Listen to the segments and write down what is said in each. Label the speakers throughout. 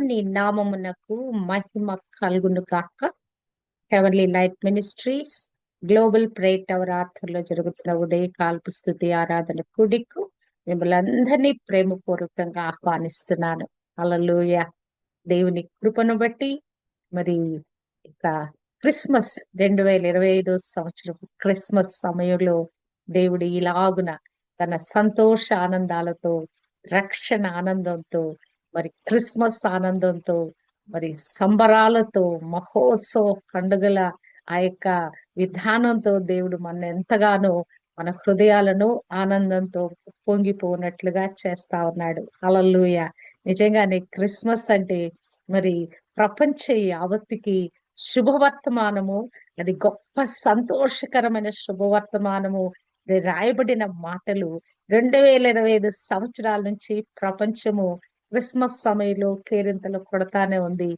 Speaker 1: నీ నామమునకు మహిమ కలుగును కాక heavenly light ministries global prayer tower ఆర్థర్లో జరుగుతున్న ఉదయకాల్పు స్థుతి ఆరాధన కుడికు మిమ్మల్ని అందరినీ ప్రేమపూర్వకంగా ఆహ్వానిస్తున్నాను. అలలోయ దేవుని కృపను బట్టి మరి ఇక క్రిస్మస్ రెండు వేల ఇరవై ఐదో సంవత్సరం క్రిస్మస్ సమయంలో దేవుడు ఇలాగున తన సంతోష ఆనందాలతో రక్షణ ఆనందంతో మరి క్రిస్మస్ ఆనందంతో మరి సంబరాలతో మహోత్సవ పండుగల ఆ యొక్క విధానంతో దేవుడు మన ఎంతగానో మన హృదయాలను ఆనందంతో పొంగిపోనట్లుగా చేస్తా ఉన్నాడు. అలల్లుయ నిజంగానే క్రిస్మస్ అంటే మరి ప్రపంచ యావత్తుకి శుభవర్తమానము అది గొప్ప సంతోషకరమైన శుభవర్తమానము రాయబడిన మాటలు రెండు వేల ఇరవై ఐదు సంవత్సరాల నుంచి ప్రపంచము క్రిస్మస్ సమయంలో కేరింతలు కొడతానే ఉంది.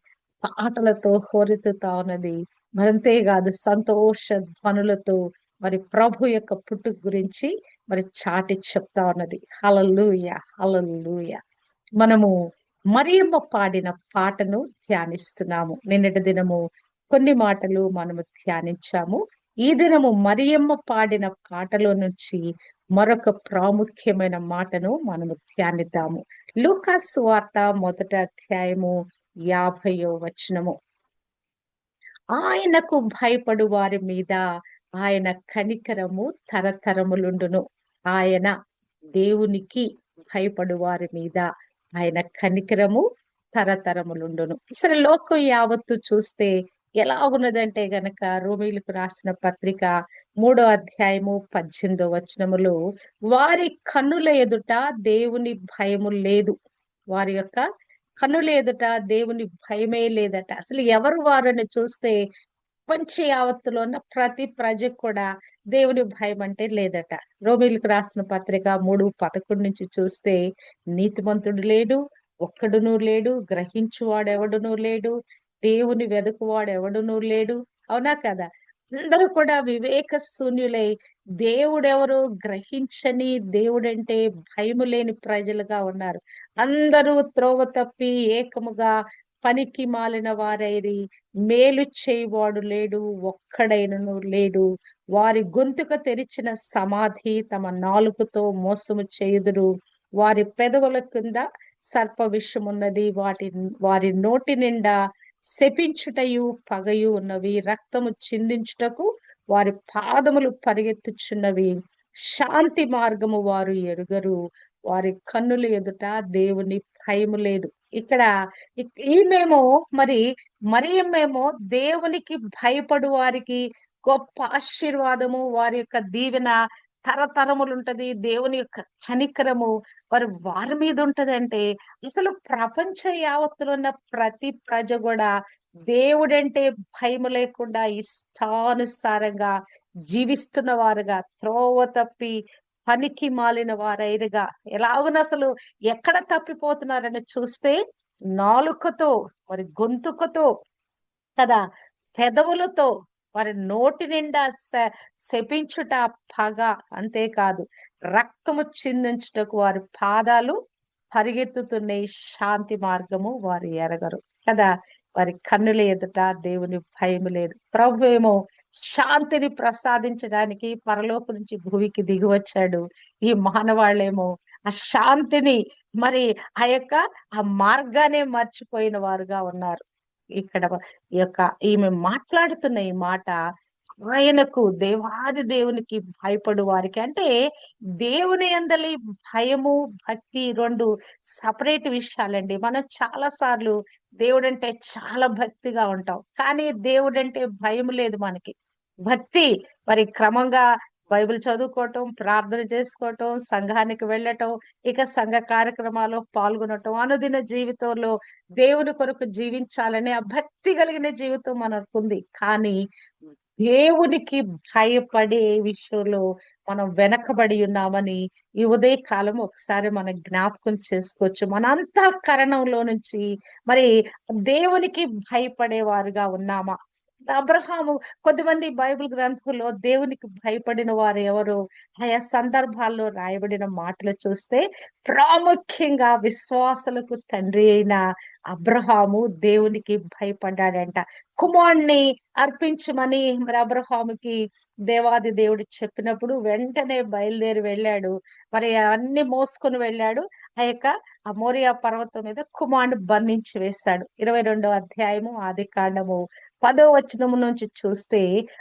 Speaker 1: పాటలతో హోరెత్తుతా ఉన్నది. మరంతేకాదు సంతోష ధ్వనులతో మరి ప్రభు యొక్క పుట్టుక గురించి మరి చాటి చెప్తా ఉన్నది. హలలుయ హలలుయ మనము మరియమ్మ పాడిన పాటను ధ్యానిస్తున్నాము. నిన్నటి దినము కొన్ని మాటలు మనము ధ్యానించాము. ఈ దినము మరియమ్మ పాడిన పాటలో నుంచి మరొక ప్రాముఖ్యమైన మాటను మనము ధ్యానిద్దాము. లూకాస్ వార్త మొదట అధ్యాయము యాభయో వచనము. ఆయనకు భయపడు వారి మీద ఆయన కనికరము తరతరములుండును. ఆయన దేవునికి భయపడు వారి మీద ఆయన కనికరము తరతరములుండును. అసలు లోకం యావత్తు చూస్తే ఎలా ఉన్నదంటే గనక రోమిలకు రాసిన పత్రిక మూడో అధ్యాయము పద్దెనిమిదో వచనములో వారి కన్నుల ఎదుట దేవుని భయము లేదు. వారి యొక్క కన్నుల ఎదుట దేవుని భయమే లేదట. అసలు ఎవరు వారిని చూస్తే ప్రపంచ యావత్తులో ఉన్న ప్రతి ప్రజకు కూడా దేవుని భయం అంటే లేదట. రోమిలకు రాసిన పత్రిక మూడు పదకొండు నుంచి చూస్తే నీతిమంతుడు లేడు ఒక్కడునూ లేడు గ్రహించువాడెవడునూ లేడు దేవుని వెతుకువాడు ఎవడునూ లేడు. అవునా కదా? అందరూ కూడా వివేక శూన్యులై. దేవుడెవరు గ్రహించని దేవుడంటే భయము లేని ప్రజలుగా ఉన్నారు. అందరూ త్రోవ తప్పి ఏకముగా పనికి మాలిన వారైరి. మేలు చేయవాడు లేడు ఒక్కడైనను లేడు. వారి గొంతుక తెరిచిన సమాధి తమ నాలుగుతో మోసము చేయుదురు. వారి పెదవుల కింద సర్ప విషమున్నది. వాటి వారి నోటి నిండా శపించుటయు పగయు ఉన్నవి. రక్తము చిందించుటకు వారి పాదములు పరిగెత్తుచున్నవి. శాంతి మార్గము వారు ఎరుగరు. వారి కన్నుల ఎదుట దేవుని భయము లేదు. ఇక్కడ ఈమెమో మరి మరి మేము దేవునికి భయపడు వారికి గొప్ప ఆశీర్వాదము వారి యొక్క దీవెన తరతరములు ఉంటది దేవుని యొక్క కనికరము వారి వారి మీద ఉంటది అంటే అసలు ప్రపంచ యావత్తులో ఉన్న ప్రతి ప్రజ కూడా దేవుడంటే భయం లేకుండా ఇష్టానుసారంగా జీవిస్తున్న వారుగా త్రోవ తప్పి పనికి మాలిన వారైరుగా. ఎలాగున అసలు ఎక్కడ తప్పిపోతున్నారని చూస్తే నాలుకతో మరి గొంతుకతో కదా పెదవులతో వారి నోటి నిండా శపించుట పగ అంతేకాదు రక్తము చిందించుటకు వారి పాదాలు పరిగెత్తుతున్న శాంతి మార్గము వారు ఎరగరు. కదా? వారి కన్నుల ఎదుట దేవుని భయం లేదు. ప్రభు ఏమో శాంతిని ప్రసాదించడానికి పరలోకు నుంచి భూమికి దిగివచ్చాడు ఈ మానవాళ్ళేమో ఆ శాంతిని మరి ఆ యొక్క ఆ మార్గానే మర్చిపోయిన వారుగా ఉన్నారు. ఇక్కడ ఈ యొక్క ఈమె మాట్లాడుతున్న ఈ మాట ఆయనకు దేవాది దేవునికి భయపడు వారికి. అంటే దేవుని అందలి భయము భక్తి రెండు సపరేట్ విషయాలండి. మనం చాలా సార్లు దేవుడు అంటే చాలా భక్తిగా ఉంటాం. కానీ దేవుడంటే భయం లేదు మనకి. భక్తి మరి క్రమంగా బైబిల్ చదువుకోవటం ప్రార్థన చేసుకోవటం సంఘానికి వెళ్ళటం ఇక సంఘ కార్యక్రమాల్లో పాల్గొనటం అనుదిన జీవితంలో దేవుని కొరకు జీవించాలనే ఆ భక్తి కలిగిన జీవితం మనకుంది. కానీ దేవునికి భయపడే విషయంలో మనం వెనకబడి ఉన్నామని ఈ ఉదయ కాలం ఒకసారి మనం జ్ఞాపకం చేసుకోవచ్చు. మన అంతఃకరణంలో నుంచి మరి దేవునికి భయపడే వారుగా ఉన్నామా? అబ్రహాము కొద్దిమంది బైబిల్ గ్రంథంలో దేవునికి భయపడిన వారు ఎవరు? ఆయా సందర్భాల్లో రాయబడిన మాటలు చూస్తే ప్రాముఖ్యంగా విశ్వాసులకు తండ్రి అయిన అబ్రహాము దేవునికి భయపడ్డాడంట. కుమారుణ్ణి అర్పించమని మరి అబ్రహాముకి దేవాది దేవుడు చెప్పినప్పుడు వెంటనే బయలుదేరి వెళ్ళాడు. మరి అన్ని మోసుకొని వెళ్ళాడు. ఆ యొక్క అమోరియా పర్వతం మీద కుమారుడు బంధించి వేశాడు. ఇరవై రెండో అధ్యాయము ఆది కాండము. పదో వచనము నుంచి చూస్తే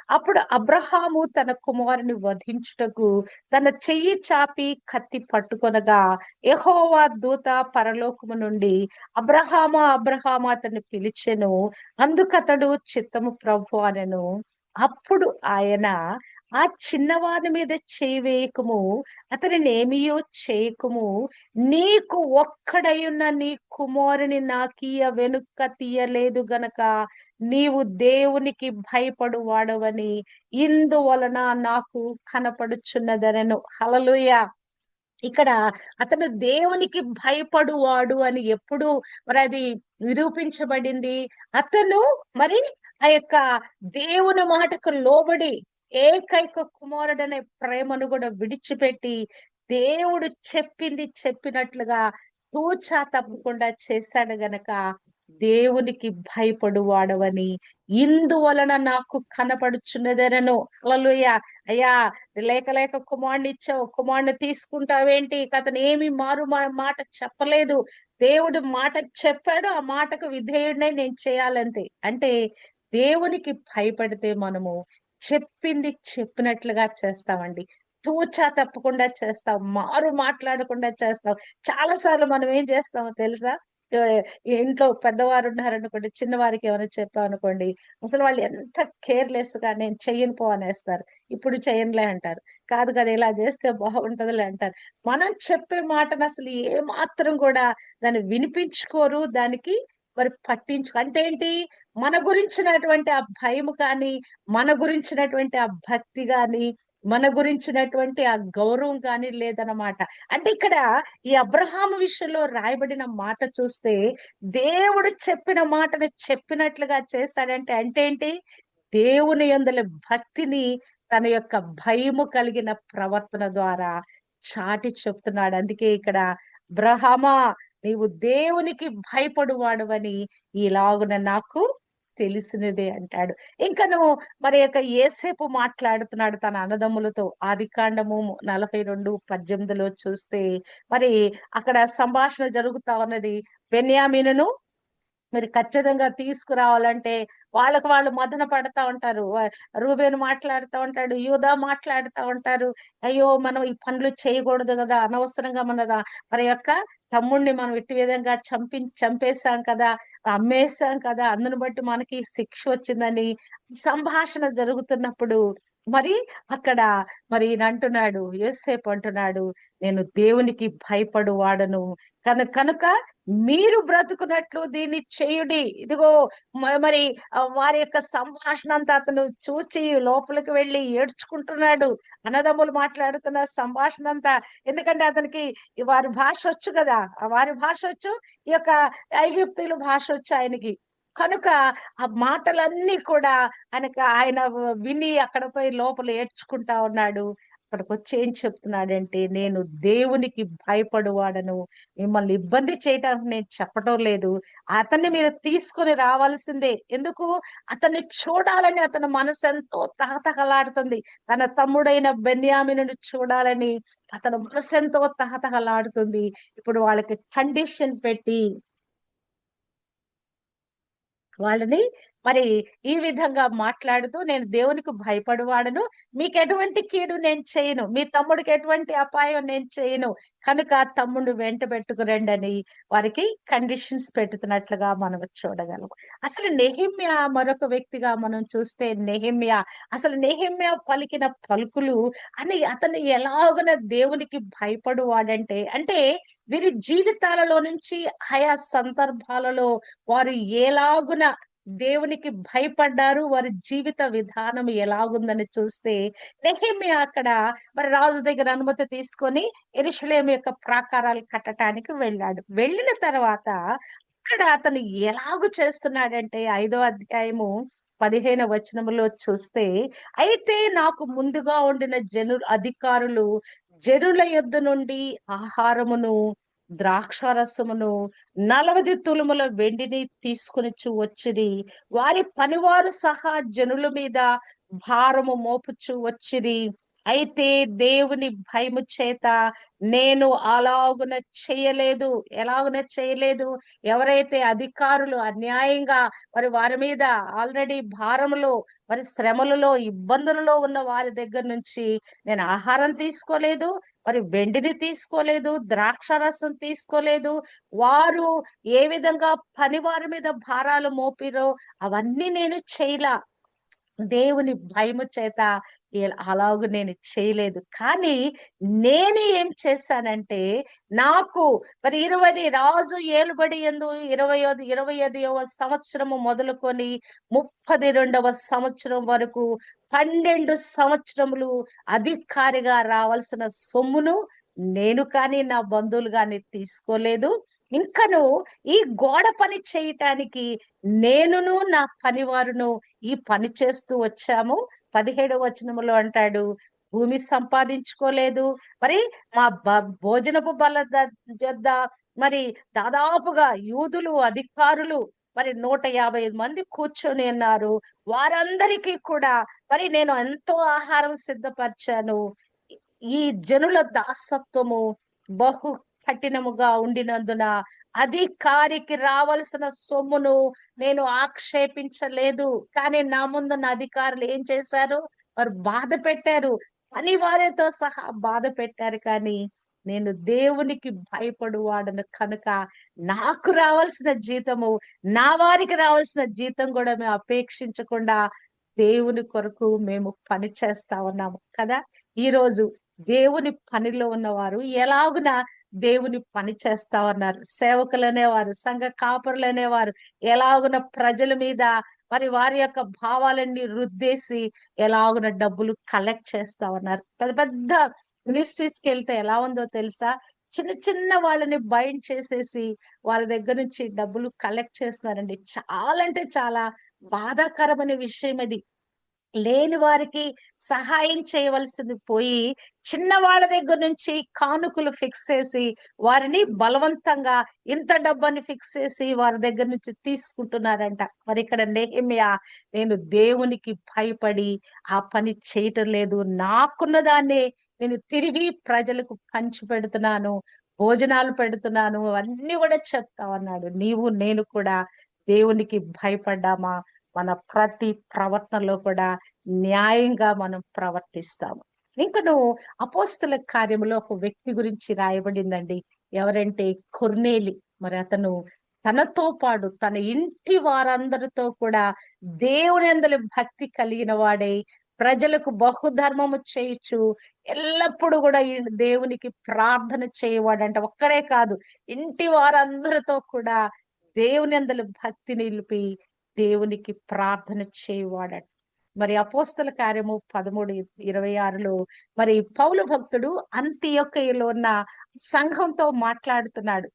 Speaker 1: అప్పుడు అబ్రహాము తన కుమారుని వధించుటకు తన చెయ్యి చాపి కత్తి పట్టుకొనగా ఎహోవా దూత పరలోకము నుండి అబ్రహామా అబ్రహామా అతన్ని పిలిచెను అందుకతడు చిత్తము ప్రభు అనెను. అప్పుడు ఆయన ఆ చిన్నవాని మీద చేయవేయకము అతనిని ఏమియో చేయకము. నీకు ఒక్కడయున్న నీ కుమారుని నాకీయ వెనుక తీయలేదు గనక నీవు దేవునికి భయపడు వాడవని ఇందువలన నాకు కనపడుచున్నదనను. హలలుయ ఇక్కడ అతను దేవునికి భయపడువాడు అని ఎప్పుడు మరి అది నిరూపించబడింది. అతను మరి ఆ యొక్క దేవుని మాటకు లోబడి ఏకైక కుమారుడనే ప్రేమను కూడా విడిచిపెట్టి దేవుడు చెప్పింది చెప్పినట్లుగా తూచా తప్పకుండా చేశాడు గనక దేవునికి భయపడు వాడవని ఇందువలన నాకు కనపడుచున్నదనను. హల్లెలూయా. అయ్యా లేక లేక కుమారుని ఇచ్చావు కుమారుని తీసుకుంటావేంటి? అతను ఏమి మారు మా- మాట చెప్పలేదు. దేవుడు మాట చెప్పాడు ఆ మాటకు విధేయుడినై నేను చేయాలంతే. అంటే దేవునికి భయపడితే మనము చెప్పింది చెప్పినట్లుగా చేస్తామండి. తూచా తప్పకుండా చేస్తాం. మారు మాట్లాడకుండా చేస్తాం. చాలా సార్లు మనం ఏం చేస్తామో తెలుసా? ఇంట్లో పెద్దవారు ఉన్నారనుకోండి చిన్నవారికి ఏమైనా చెప్పామనుకోండి అసలు వాళ్ళు ఎంత కేర్లెస్గా నేను చెయ్యను పో అనేస్తారు. ఇప్పుడు చెయ్యనులే అంటారు. కాదు కదా ఇలా చేస్తే బాగుంటదిలే అంటారు. మనం చెప్పే మాటను అసలు ఏ మాత్రం కూడా దాన్ని వినిపించుకోరు. దానికి మరి పట్టించు అంటే ఏంటి? మన గురించినటువంటి ఆ భయం కానీ మన గురించినటువంటి ఆ భక్తి కానీ మన గురించినటువంటి ఆ గౌరవం కానీ లేదన్నమాట. అంటే ఇక్కడ ఈ అబ్రహాం విషయంలో రాయబడిన మాట చూస్తే దేవుడు చెప్పిన మాటను చెప్పినట్లుగా చేశాడంటే అంటే ఏంటి? దేవుని యందలి భక్తిని తన యొక్క భయము కలిగిన ప్రవర్తన ద్వారా చాటి చెప్తున్నాడు. అందుకే ఇక్కడ అబ్రహామా నీవు దేవునికి భయపడువాడువని ఇలాగున నాకు తెలిసినదే అంటాడు. ఇంకను మరి యొక్క ఏసేపు మాట్లాడుతున్నాడు తన అన్నదమ్ములతో ఆది కాండము నలభై రెండు పద్దెనిమిదిలో చూస్తే మరి అక్కడ సంభాషణ జరుగుతా ఉన్నది. బెన్యామీనును మరి ఖచ్చితంగా తీసుకురావాలంటే వాళ్ళకు వాళ్ళు మదన పడతా ఉంటారు. వా- రూబేను మాట్లాడుతూ ఉంటాడు యూదా మాట్లాడుతూ ఉంటారు. అయ్యో మనం ఈ పనులు చేయకూడదు కదా అనవసరంగా మన మరి యొక్క తమ్ముడిని మనం ఇట్టి విధంగా చంపి చంపేశాం కదా అమ్మేశాం కదా అందును బట్టి మనకి శిక్ష వచ్చిందని సంభాషణ జరుగుతున్నప్పుడు మరి అక్కడ మరి ఈయన అంటున్నాడు ఏసేపు అంటున్నాడు నేను దేవునికి భయపడు వాడను కనుక కనుక మీరు బ్రతుకున్నట్లు దీన్ని చేయుడి. ఇదిగో మ- మరి వారి యొక్క సంభాషణ అంతా అతను చూసి లోపలికి వెళ్ళి ఏడ్చుకుంటున్నాడు. అన్నదమ్ములు మాట్లాడుతున్న సంభాషణ అంతా. ఎందుకంటే అతనికి వారి భాష వచ్చు కదా. వారి భాష వచ్చు ఈ యొక్క ఐగుప్తుల భాష వచ్చు ఆయనకి. కనుక ఆ మాటలన్నీ కూడా ఆయనకు ఆయన విని అక్కడ పోయి లోపల ఏడ్చుకుంటా ఉన్నాడు. అక్కడికి వచ్చి ఏం చెప్తున్నాడంటే నేను దేవునికి భయపడువాడను మిమ్మల్ని ఇబ్బంది చేయడానికి నేను చెప్పడం లేదు. అతన్ని మీరు తీసుకొని రావాల్సిందే. ఎందుకు? అతన్ని చూడాలని అతని మనసు ఎంతో తహతహలాడుతుంది. తన తమ్ముడైన బెన్యామిను చూడాలని అతని మనసు ఎంతో తహతహలాడుతుంది. ఇప్పుడు వాళ్ళకి కండిషన్ పెట్టి వాళ్ళని మరి ఈ విధంగా మాట్లాడుతూ నేను దేవునికి భయపడువాడను. మీకు ఎటువంటి కీడు నేను చేయను. మీ తమ్ముడికి ఎటువంటి అపాయం నేను చేయను. కనుక తమ్ముడు వెంట పెట్టుకురండి అని వారికి కండిషన్స్ పెట్టుతున్నట్లుగా మనం చూడగలం. అసలు నెహిమ్య మరొక వ్యక్తిగా మనం చూస్తే నెహిమ్య అసలు నెహిమ్య పలికిన పలుకులు అని అతను ఎలాగన దేవునికి భయపడువాడంటే అంటే వీరి జీవితాలలో నుంచి ఆయా సందర్భాలలో వారు ఎలాగున దేవునికి భయపడ్డారు. వారి జీవిత విధానం ఎలాగుందని చూస్తే నెహిమి అక్కడ మరి రాజు దగ్గర అనుమతి తీసుకొని ఎరుషలేం యొక్క ప్రాకారాలు కట్టడానికి వెళ్ళాడు. వెళ్ళిన తర్వాత అక్కడ అతను ఎలాగు చేస్తున్నాడంటే ఐదో అధ్యాయము పదిహేను వచనములో చూస్తే అయితే నాకు ముందుగా ఉండిన జను అధికారులు జనుల యొద్ద నుండి ఆహారమును ద్రాక్షారసమును నలవది తులుముల వెండిని తీసుకుని వచ్చిరి. వారి పనివారు సహా జనుల మీద భారము మోపుచు వచ్చిరి. అయితే దేవుని భయము చేత నేను అలాగున చేయలేదు ఎలాగున చేయలేదు. ఎవరైతే అధికారులు అన్యాయంగా మరి వారి మీద ఆల్రెడీ భారములో మరి శ్రమలలో ఇబ్బందులలో ఉన్న వారి దగ్గర నుంచి నేను ఆహారం తీసుకోలేదు మరి వెండిని తీసుకోలేదు ద్రాక్ష రసం తీసుకోలేదు. వారు ఏ విధంగా పని వారి మీద భారాలు మోపిరో అవన్నీ నేను చేయలా. దేవుని భయము చేత అలాగూ నేను చేయలేదు. కానీ నేను ఏం చేశానంటే నాకు మరి ఇరవై రాజు ఏలుబడి ఎందు ఇరవై ఇరవై ఐదవ సంవత్సరము మొదలుకొని ముప్పది రెండవ సంవత్సరం వరకు పన్నెండు సంవత్సరములు అధికారిగా రావాల్సిన సొమ్మును నేను కానీ నా బంధువులు కానీ తీసుకోలేదు. ఇంకను ఈ గోడ పని చేయటానికి నేనును నా పనివారును ఈ పని చేస్తూ వచ్చాము. పదిహేడవ వచనములో అంటాడు భూమి సంపాదించుకోలేదు. మరి మా భోజనపు బల జద్ద మరి దాదాపుగా యూదులు అధికారులు మరి నూట యాభై ఐదు మంది కూర్చొని ఉన్నారు. వారందరికీ కూడా మరి నేను ఎంతో ఆహారం సిద్ధపరిచాను. ఈ జనుల దాసత్వము బహు కఠినముగా ఉండినందున అధికారికి రావాల్సిన సొమ్మును నేను ఆక్షేపించలేదు. కానీ నా ముందున్న అధికారులు ఏం చేశారు? వారు బాధ పెట్టారు. పని వారితో సహా బాధ పెట్టారు. కానీ నేను దేవునికి భయపడువాడను కనుక నాకు రావాల్సిన జీతము నా వారికి రావాల్సిన జీతం కూడా మేము అపేక్షించకుండా దేవుని కొరకు మేము పని చేస్తా ఉన్నాము కదా. ఈ రోజు దేవుని పనిలో ఉన్నవారు ఎలాగున దేవుని పని చేస్తా ఉన్నారు సేవకులు అనేవారు సంఘ కాపురులనేవారు ఎలాగున ప్రజల మీద మరి వారి యొక్క భావాలన్నీ రుద్దేసి ఎలాగున డబ్బులు కలెక్ట్ చేస్తా ఉన్నారు పెద్ద పెద్ద మినిస్ట్రీస్కి వెళ్తే ఎలా ఉందో తెలుసా? చిన్న చిన్న వాళ్ళని బైండ్ చేసేసి వాళ్ళ దగ్గర నుంచి డబ్బులు కలెక్ట్ చేస్తున్నారండి. చాలా అంటే చాలా బాధాకరమైన విషయం అది లేని వారికి సహాయం చేయవలసింది పోయి చిన్న వాళ్ళ దగ్గర నుంచి కానుకలు ఫిక్స్ చేసి వారిని బలవంతంగా ఇంత డబ్బని ఫిక్స్ చేసి వారి దగ్గర నుంచి తీసుకుంటున్నారంట. మరి ఇక్కడ నేమియా నేను దేవునికి భయపడి ఆ పని చేయటం లేదు. నాకున్న దాన్ని నేను తిరిగి ప్రజలకు పంచి పెడుతున్నాను భోజనాలు పెడుతున్నాను అన్ని కూడా చెప్తావన్నాడు నీవు నేను కూడా దేవునికి భయపడ్డామా? మన ప్రతి ప్రవర్తనలో కూడా న్యాయంగా మనం ప్రవర్తిస్తాము. ఇంకను అపోస్తుల కార్యములో ఒక వ్యక్తి గురించి రాయబడిందండి. ఎవరంటే కొర్నేలి. మరి అతను తనతో పాటు తన ఇంటి వారందరితో కూడా దేవుని అందరి భక్తి కలిగిన వాడై ప్రజలకు బహుధర్మము చేయొచ్చు ఎల్లప్పుడూ కూడా దేవునికి ప్రార్థన చేయవాడంటే. ఒక్కడే కాదు ఇంటి వారందరితో కూడా దేవుని అందరి భక్తి నిలిపి దేవునికి ప్రార్థన చేయవాడట. మరి అపోస్తల కార్యము పదమూడు ఇరవై ఆరులో మరి పౌలు భక్తుడు అంత్యొక్కలో ఉన్న సంఘంతో మాట్లాడుతున్నాడు.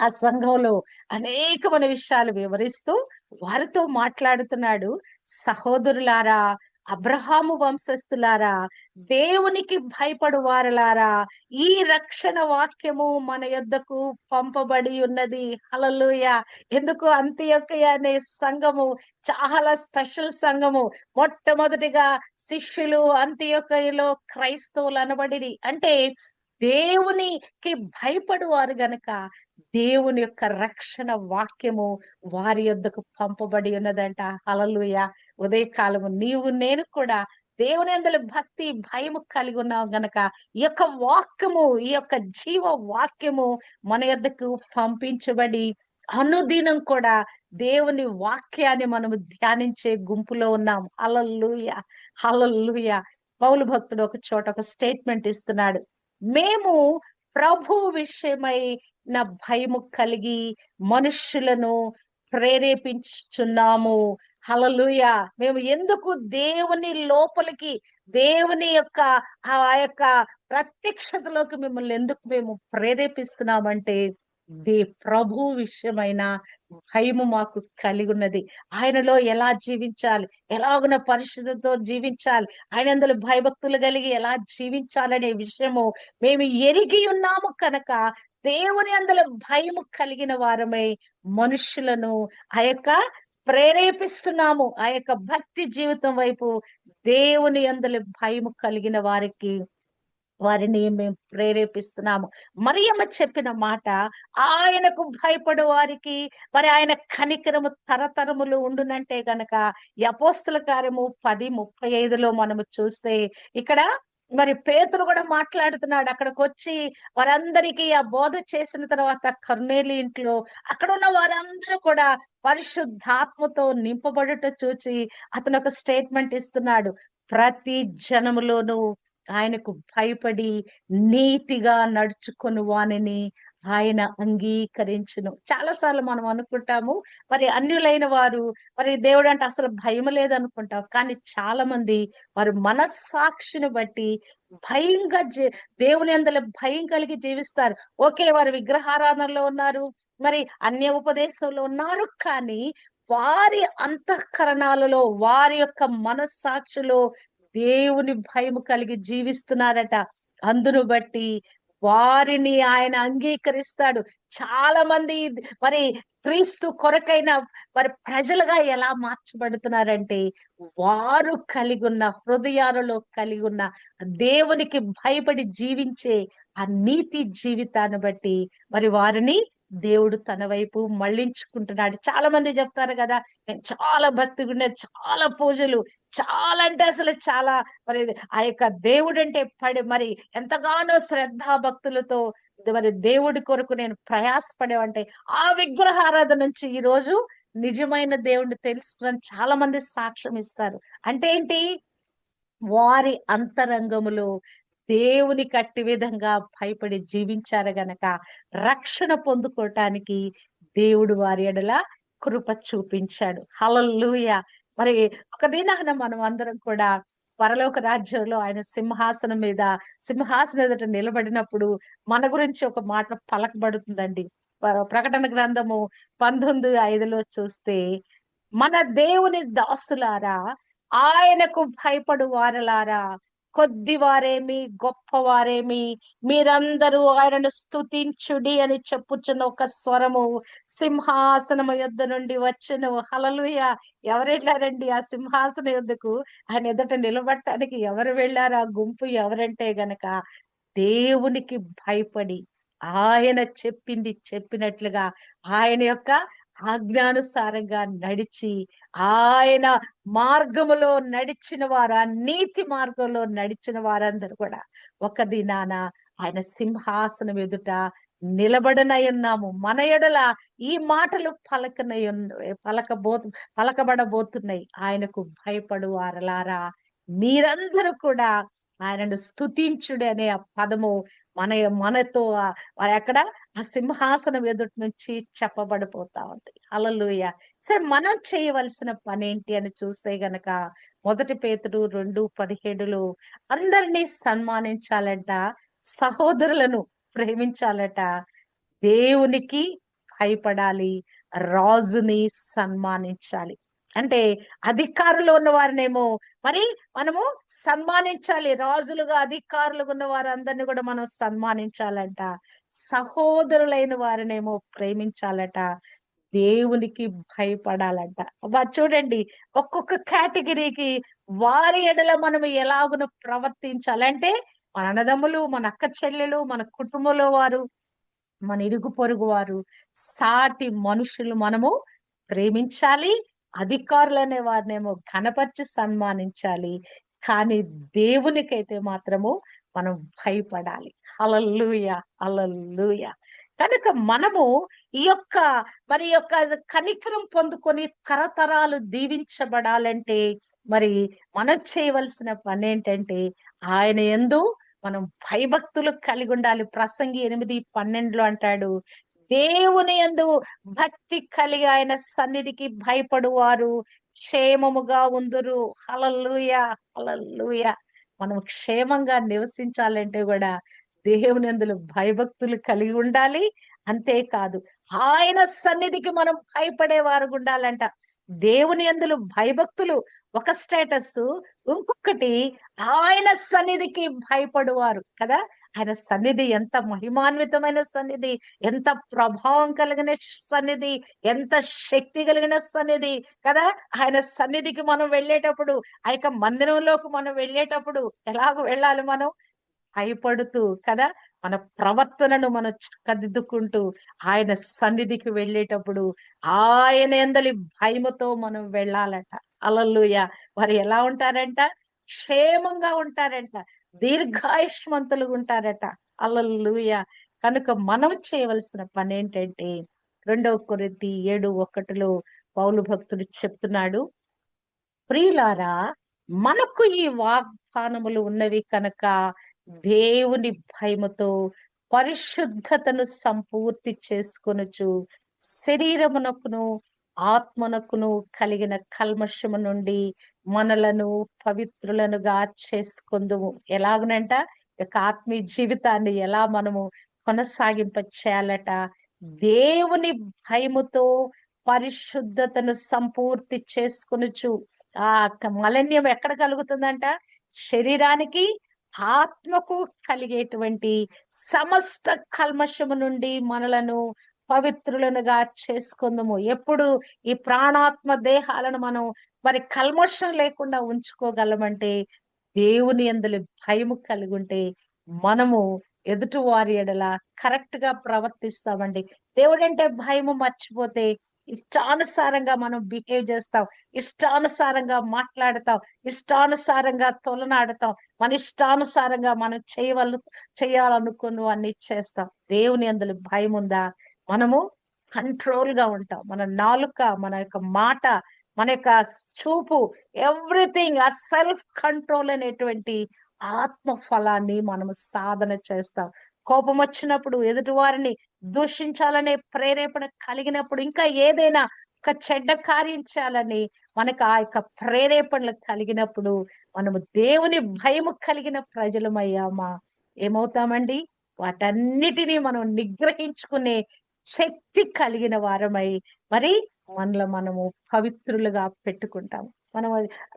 Speaker 1: ఆ సంఘంలో అనేకమైన విషయాలు వివరిస్తూ వారితో మాట్లాడుతున్నాడు. సహోదరులారా అబ్రహాము వంశస్థులారా దేవునికి భయపడు వారలారా ఈ రక్షణ వాక్యము మన యొద్దకు పంపబడి ఉన్నది. హలలుయ ఎందుకు? అంత్యొక్కయ అనే సంఘము చాలా స్పెషల్ సంఘము. మొట్టమొదటిగా శిష్యులు అంత్యొక్కయలో క్రైస్తవులు అనబడి అంటే దేవునికి భయపడువారు గనక దేవుని యొక్క రక్షణ వాక్యము వారి యొద్దకు పంపబడి ఉన్నదంట. హలలుయ ఉదయకాలము నీవు నేను కూడా దేవుని అందరి భక్తి భయము కలిగి ఉన్నావు గనక ఈ యొక్క వాక్యము ఈ యొక్క జీవ వాక్యము మన యొద్దకు పంపించబడి అనుదినం కూడా దేవుని వాక్యాన్ని మనము ధ్యానించే గుంపులో ఉన్నాం. హలల్లుయ. హలల్లుయ. పౌలు భక్తుడు ఒక చోట ఒక స్టేట్మెంట్ ఇస్తున్నాడు. మేము ప్రభు విషయమై నా భయము కలిగి మనుషులను ప్రేరేపించుచున్నాము. హలలుయ మేము ఎందుకు దేవుని లోపలికి దేవుని యొక్క ఆ యొక్క ప్రత్యక్షతలోకి మిమ్మల్ని ఎందుకు మేము ప్రేరేపిస్తున్నామంటే దే ప్రభు విషయమైన భయము మాకు కలిగి ఉన్నది ఆయనలో ఎలా జీవించాలి? ఎలాగున పరిశుద్ధతో జీవించాలి? ఆయన అందులో భయభక్తులు కలిగి ఎలా జీవించాలనే విషయము మేము ఎరిగి ఉన్నాము కనుక దేవుని అందుల భయము కలిగిన వారమై మనుషులను ఆ యొక్క ప్రేరేపిస్తున్నాము. ఆ యొక్క భక్తి జీవితం వైపు దేవుని అందల భయము కలిగిన వారికి వారిని మేము ప్రేరేపిస్తున్నాము. మరియమ్మ చెప్పిన మాట ఆయనకు భయపడే వారికి మరి ఆయన కనికరము తరతరములు ఉండునంటే గనక యపోస్తుల కార్యము పది ముప్పై ఐదులో మనము చూస్తే ఇక్కడ మరి పేతులు కూడా మాట్లాడుతున్నాడు. అక్కడికి వచ్చి వారందరికీ ఆ బోధ చేసిన తర్వాత కర్నేలి ఇంట్లో అక్కడ ఉన్న వారందరూ కూడా పరిశుద్ధాత్మతో నింపబడుట చూచి అతను ఒక స్టేట్మెంట్ ఇస్తున్నాడు. ప్రతి జనములోనూ ఆయనకు భయపడి నీతిగా నడుచుకుని వానిని ఆయన అంగీకరించును. చాలాసార్లు మనం అనుకుంటాము మరి అన్యులైన వారు మరి దేవుడు అంటే అసలు భయం లేదనుకుంటాం. కానీ చాలా మంది వారు మనస్సాక్షిని బట్టి భయంగా దేవుని అందరి భయం కలిగి జీవిస్తారు. ఓకే వారు విగ్రహారాధనలో ఉన్నారు మరి అన్య ఉపదేశంలో ఉన్నారు కానీ వారి అంతఃకరణాలలో వారి యొక్క మనస్సాక్షిలో దేవుని భయం కలిగి జీవిస్తున్నారట. అందును బట్టి వారిని ఆయన అంగీకరిస్తాడు. చాలా మంది మరి క్రీస్తు కొరకైన మరి ప్రజలుగా ఎలా మార్చబడుతున్నారంటే వారు కలిగి ఉన్న హృదయాలలో కలిగి ఉన్న దేవునికి భయపడి జీవించే ఆ నీతి జీవితాన్ని బట్టి మరి వారిని దేవుడు తన వైపు మళ్ళించుకుంటున్నాడు. చాలా మంది చెప్తారు కదా నేను చాలా భక్తిగుండే చాలా పూజలు చాలా అంటే అసలు చాలా మరి ఆ యొక్క దేవుడు అంటే పడి మరి ఎంతగానో శ్రద్ధా భక్తులతో మరి దేవుడి కొరకు నేను ప్రయాసపడేవంటే ఆ విగ్రహారాధన నుంచి ఈ రోజు నిజమైన దేవుడిని తెలుసుకుని చాలా మంది సాక్ష్యం ఇస్తారు. అంటే ఏంటి? వారి అంతరంగములో దేవుని కట్టి విధంగా భయపడి జీవించారు గనక రక్షణ పొందుకోవటానికి దేవుడు వారి ఎడల కృప చూపించాడు. హలల్లుయ! మరి ఒక దినాన మనం అందరం కూడా పరలోక రాజ్యంలో ఆయన సింహాసనం మీద సింహాసనం ఎదుట నిలబడినప్పుడు మన గురించి ఒక మాట పలకబడుతుందండి. ప్రకటన గ్రంథము పంతొమ్మిది ఐదులో చూస్తే మన దేవుని దాసులారా ఆయనకు భయపడు వారలారా కొద్దివారేమి గొప్పవారేమి మీరందరూ ఆయనను స్థుతించుడి అని చెప్పుచున్న ఒక స్వరము సింహాసనము యుద్ధ నుండి వచ్చను. హలలుయ ఎవరెళ్ళారండి ఆ సింహాసన యుద్ధకు ఆయన ఎదుట నిలబట్టడానికి ఎవరు వెళ్ళారు? ఆ గుంపు ఎవరంటే గనక దేవునికి భయపడి ఆయన చెప్పింది చెప్పినట్లుగా ఆయన యొక్క ఆజ్ఞానుసారంగా నడిచి ఆయన మార్గములో నడిచిన వారు ఆ నీతి మార్గంలో నడిచిన వారందరూ కూడా ఒక దినాన ఆయన సింహాసనం ఎదుట నిలబడనై ఉన్నాము. మన ఎడల ఈ మాటలు పలకనై పలకబో పలకబడబోతున్నాయి. ఆయనకు భయపడు వారలారా మీరందరూ కూడా ఆయనను స్థుతించుడు అనే ఆ పదము మన మనతో మరి ఆ సింహాసనం ఎదుటి నుంచి చెప్పబడిపోతా ఉంది. అలలుయ సరే మనం చేయవలసిన పని ఏంటి అని చూస్తే గనక మొదటి పేతుడు రెండు పదిహేడులో అందరినీ సన్మానించాలంట సహోదరులను ప్రేమించాలట దేవునికి భయపడాలి రాజుని సన్మానించాలి. అంటే అధికారులు ఉన్న వారినేమో మరి మనము సన్మానించాలి. రాజులుగా అధికారులుగా ఉన్న వారందరినీ కూడా మనం సన్మానించాలంట. సహోదరులైన వారినేమో ప్రేమించాలట. దేవునికి భయపడాలంట. అబ్బా చూడండి ఒక్కొక్క కేటగిరీకి వారి ఎడల మనం ఎలాగున ప్రవర్తించాలంటే మన అన్నదమ్ములు మన అక్క చెల్లెలు మన కుటుంబంలో వారు మన ఇరుగు పొరుగు వారు సాటి మనుషులు మనము ప్రేమించాలి. అధికారులు అనే వారినేమో కనపరిచి సన్మానించాలి. కానీ దేవునికైతే మాత్రము మనం భయపడాలి. అలల్లుయ అలల్లుయ కనుక మనము ఈ యొక్క మరి యొక్క కనికరం పొందుకొని తరతరాలు దీవించబడాలంటే మరి మనం చేయవలసిన పని ఏంటంటే ఆయన ఎందు మనం భయభక్తులు కలిగి ఉండాలి ప్రసంగి ఎనిమిది పన్నెండులో అంటాడు దేవుని ఎందు భక్తి కలిగి ఆయన సన్నిధికి భయపడువారు క్షేమముగా ఉందురు. Hallelujah hallelujah. మనం క్షేమంగా నివసించాలంటే కూడా దేవుని అందులో భయభక్తులు కలిగి ఉండాలి. అంతేకాదు ఆయన సన్నిధికి మనం భయపడేవారు ఉండాలంట. దేవుని అందులో భయభక్తులు ఒక స్టేటస్ ఇంకొకటి ఆయన సన్నిధికి భయపడువారు కదా? ఆయన సన్నిధి ఎంత మహిమాన్వితమైన సన్నిధి ఎంత ప్రభావం కలిగిన సన్నిధి ఎంత శక్తి కలిగిన సన్నిధి కదా? ఆయన సన్నిధికి మనం వెళ్ళేటప్పుడు ఆ యొక్క మందిరంలోకి మనం వెళ్ళేటప్పుడు ఎలాగ వెళ్ళాలి మనం? భయపడుతూ కదా? మన ప్రవర్తనను మనం చక్కదిద్దుకుంటూ ఆయన సన్నిధికి వెళ్ళేటప్పుడు ఆయన ఎందలి భయముతో మనం వెళ్ళాలట. అలల్లుయ వారు ఎలా ఉంటారంట? క్షేమంగా ఉంటారంట. దీర్ఘాయుష్మంతులు ఉంటారట. అలల్లుయ కనుక మనం చేయవలసిన పని ఏంటంటే రెండవ కొరింతి ఏడు ఒకటిలో పౌలు భక్తుడు చెప్తున్నాడు ప్రియులారా మనకు ఈ వాగ్దానములు ఉన్నవి కనుక దేవుని భయముతో పరిశుద్ధతను సంపూర్తి చేసుకొనుచు శరీరమునకును ఆత్మనకును కలిగిన కల్మషము నుండి మనలను పవిత్రులనుగా చేసుకుందుము. ఎలాగునంట? యొక్క ఆత్మీయ జీవితాన్ని ఎలా మనము కొనసాగింప చేయాలట? దేవుని భయముతో పరిశుద్ధతను సంపూర్తి చేసుకొనుచు. ఆ మలన్యం ఎక్కడ కలుగుతుందంట? శరీరానికి ఆత్మకు కలిగేటువంటి సమస్త కల్మషము నుండి మనలను పవిత్రులనుగా చేసుకుందాము. ఎప్పుడు ఈ ప్రాణాత్మ దేహాలను మనం మరి కల్మషం లేకుండా ఉంచుకోగలమంటే దేవుని అందులో భయము కలిగి ఉంటే మనము ఎదుటి వారి ఎడల కరెక్ట్గా ప్రవర్తిస్తామండి. దేవుడంటే భయము మర్చిపోతే ఇష్టానుసారంగా మనం బిహేవ్ చేస్తాం. ఇష్టానుసారంగా మాట్లాడతాం. ఇష్టానుసారంగా తొలనాడతాం. మన ఇష్టానుసారంగా మనం చేయవల్ చేయాలనుకున్న అన్ని చేస్తాం. దేవుని అందులో భయం ఉందా మనము కంట్రోల్గా ఉంటాం. మన నాలుక మన యొక్క మాట మన యొక్క చూపు ఎవ్రీథింగ్ ఆ సెల్ఫ్ కంట్రోల్ అనేటువంటి ఆత్మ ఫలాన్ని మనము సాధన చేస్తాం. కోపం వచ్చినప్పుడు ఎదుటి వారిని దూషించాలనే ప్రేరేపణ కలిగినప్పుడు ఇంకా ఏదైనా ఒక చెడ్డ కార్యం చేయాలని మనకు ఆ యొక్క ప్రేరేపణలు కలిగినప్పుడు మనము దేవుని భయము కలిగిన ప్రజలమయ్యామా? ఏమవుతామండి? వాటన్నిటినీ మనం నిగ్రహించుకునే శక్తి కలిగిన వారమై మరి మనలో మనము పవిత్రులుగా పెట్టుకుంటాము. మనం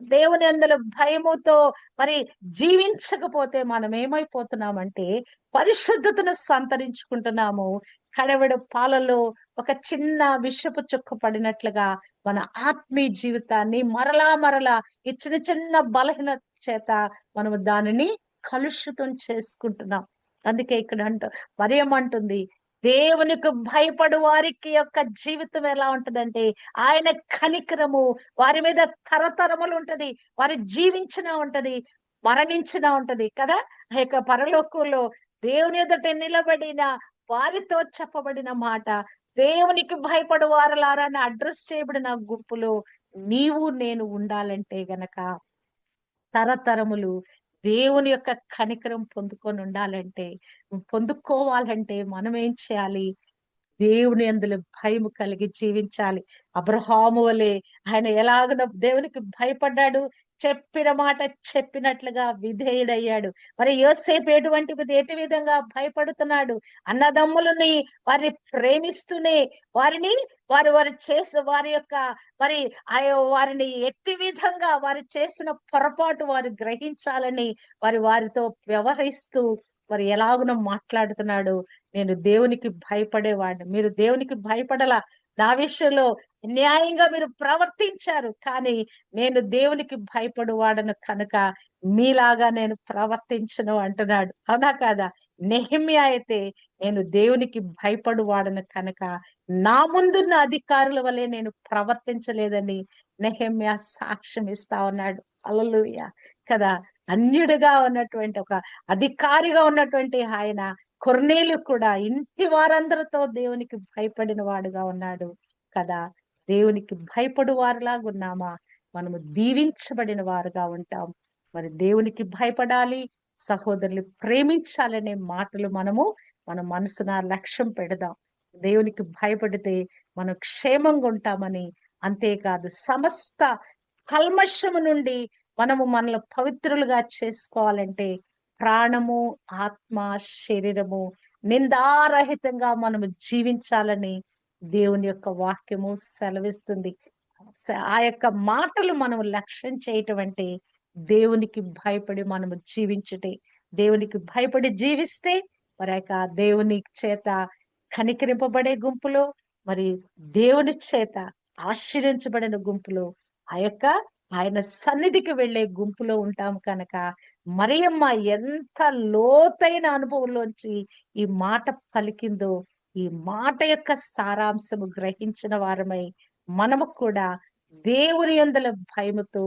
Speaker 1: దేవుని అందులో భయముతో మరి జీవించకపోతే మనం ఏమైపోతున్నామంటే పరిశుద్ధతను సంతరించుకుంటున్నాము. కడవడ పాలలో ఒక చిన్న విషపు చుక్క పడినట్లుగా మన ఆత్మీయ జీవితాన్ని మరలా మరలా ఈ చిన్న చిన్న బలహీన చేత మనము దానిని కలుషితం చేసుకుంటున్నాం. అందుకే ఇక్కడ అంట మరేమంటుంది దేవునికి భయపడు వారికి యొక్క జీవితం ఎలా ఉంటదంటే ఆయన కనికరము వారి మీద తరతరములు ఉంటది వారి జీవించిన ఉంటది మరణించిన ఉంటది కదా? ఆ యొక్క పరలోకంలో దేవుని ఎదుట నిలబడిన వారితో చెప్పబడిన మాట దేవునికి భయపడు వారలారని అడ్రస్ చేయబడిన గుంపులో నీవు నేను ఉండాలంటే గనక తరతరములు దేవుని యొక్క కనికరం పొందుకొని ఉండాలంటే పొందుకోవాలంటే మనం ఏం చేయాలి? దేవుని అందులో భయము కలిగి జీవించాలి. అబ్రహాము వలె ఆయన ఎలాగన దేవునికి భయపడ్డాడు? చెప్పిన మాట చెప్పినట్లుగా విధేయుడయ్యాడు. మరి యోసేపు ఎటువంటి ఎటు విధంగా భయపడుతున్నాడు? అన్నదమ్ములని వారిని ప్రేమిస్తూనే వారిని వారు వారు చేసే వారి యొక్క మరి ఆ వారిని ఎట్టి విధంగా వారు చేసిన పొరపాటు వారు గ్రహించాలని వారి వారితో వ్యవహరిస్తూ మరి ఎలాగునో మాట్లాడుతున్నాడు. నేను దేవునికి భయపడేవాడిని మీరు దేవునికి భయపడలా. నా విషయంలో న్యాయంగా మీరు ప్రవర్తించారు. కానీ నేను దేవునికి భయపడువాడను కనుక మీలాగా నేను ప్రవర్తించను అంటున్నాడు. అవునా కాదా? నెహిమ్య అయితే నేను దేవునికి భయపడువాడను కనుక నా ముందున్న అధికారుల వలె నేను ప్రవర్తించలేదని నెహమ్య సాక్ష్యం ఇస్తా ఉన్నాడు. అలలుయ కదా అన్యుడిగా ఉన్నటువంటి ఒక అధికారిగా ఉన్నటువంటి ఆయన కొర్నేలు కూడా ఇంటి వారందరితో దేవునికి భయపడిన వాడుగా ఉన్నాడు. కదా దేవునికి భయపడు వారిలాగా ఉన్నామా? మనము దీవించబడిన వారుగా ఉంటాం. మరి దేవునికి భయపడాలి సహోదరులు ప్రేమించాలనే మాటలు మనము మన మనసున లక్ష్యం పెడదాం. దేవునికి భయపడితే మనం క్షేమంగా ఉంటామని అంతేకాదు సమస్త కల్మషము నుండి మనము మనల్ని పవిత్రులుగా చేసుకోవాలంటే ప్రాణము ఆత్మ శరీరము నిందారహితంగా మనము జీవించాలని దేవుని యొక్క వాక్యము సెలవిస్తుంది. ఆ యొక్క మాటలు మనం లక్ష్యం చేయటం అంటే దేవునికి భయపడి మనము జీవించుటే దేవునికి భయపడి జీవిస్తే మరి యొక్క దేవుని చేత కనికరింపబడే గుంపులో మరి దేవుని చేత ఆశ్చర్యించబడిన గుంపులో ఆ యొక్క ఆయన సన్నిధికి వెళ్ళే గుంపులో ఉంటాం కనుక మరియమ్మ ఎంత లోతైన అనుభవంలోంచి ఈ మాట పలికిందో ఈ మాట యొక్క సారాంశము గ్రహించిన వారమై మనము కూడా దేవుని యందల భయముతో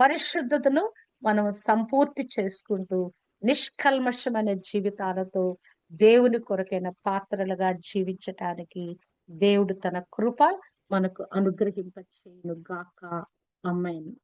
Speaker 1: పరిశుద్ధతను మనం సంపూర్తి చేసుకుంటూ నిష్కల్మషమైన జీవితాలతో దేవుని కొరకైన పాత్రలుగా జీవించటానికి దేవుడు తన కృప మనకు అనుగ్రహింపచేయును గాక అమ్మాయిని